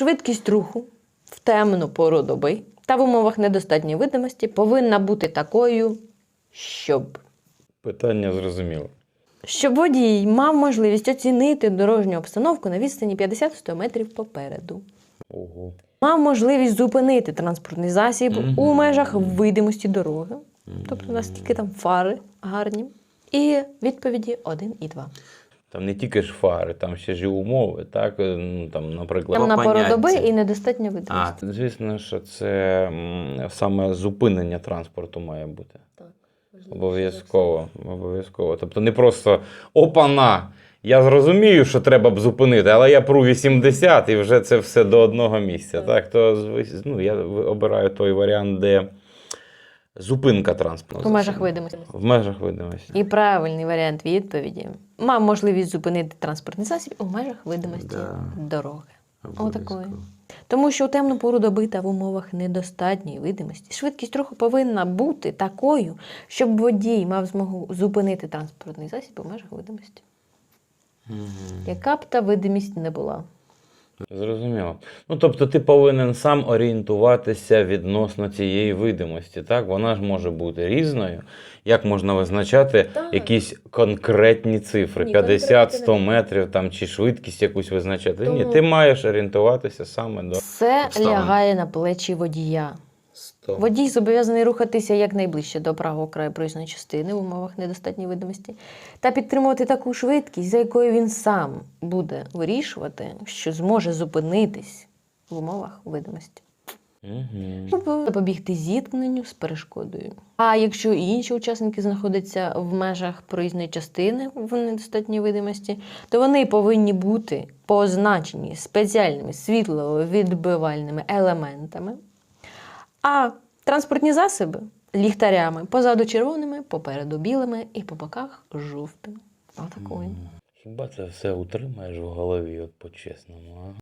Швидкість руху в темну пору доби та в умовах недостатньої видимості повинна бути такою, щоб. Питання зрозуміло. Щоб водій мав можливість оцінити дорожню обстановку на відстані 50-100 метрів попереду. Ого. Мав можливість зупинити транспортний засіб у межах видимості дороги, тобто наскільки там фари гарні. І відповіді 1 і 2. Там не тільки ж фари, там ще ж і умови, так? е, Ну, там, наприклад. Темна пора поняття. доби і недостатня видимість. А, звісно, що це м, саме зупинення транспорту має бути. Обов'язково. Обов'язково. Тобто не просто опана. Я зрозумію, що треба б зупинити, але я пру 80 і вже це все до одного місця. Так, то зв- ну, я обираю той варіант, де зупинка транспорту. У межах видимості. В межах видимості. І правильний варіант відповіді мав можливість зупинити транспортний засіб у межах видимості Да. дороги. Отакої. Тому що у темну пору доби та в умовах недостатньої видимості швидкість руху повинна бути такою, щоб водій мав змогу зупинити транспортний засіб у межах видимості. Яка б та видимість не була. Зрозуміло. Ну, тобто, ти повинен сам орієнтуватися відносно цієї видимості. Так? Вона ж може бути різною. Як можна визначати Так. якісь конкретні цифри? Ні, 50-100 метрів там, чи швидкість якусь визначати? Ні, ти маєш орієнтуватися саме до. Це Обставин. лягає на плечі водія. Сто. Водій зобов'язаний рухатися якнайближче до правого краю проїзної частини в умовах недостатньої видимості та підтримувати таку швидкість, за якою він сам буде вирішувати, що зможе зупинитись в умовах видимості. Угу. Щоб запобігти зіткненню з перешкодою. А якщо інші учасники знаходяться в межах проїзної частини в недостатній видимості, то вони повинні бути позначені спеціальними світловідбивальними елементами, а транспортні засоби ліхтарями позаду червоними, попереду білими і по боках жовтими. Отакою. Хіба це все утримаєш в голові, от по-чесному? А?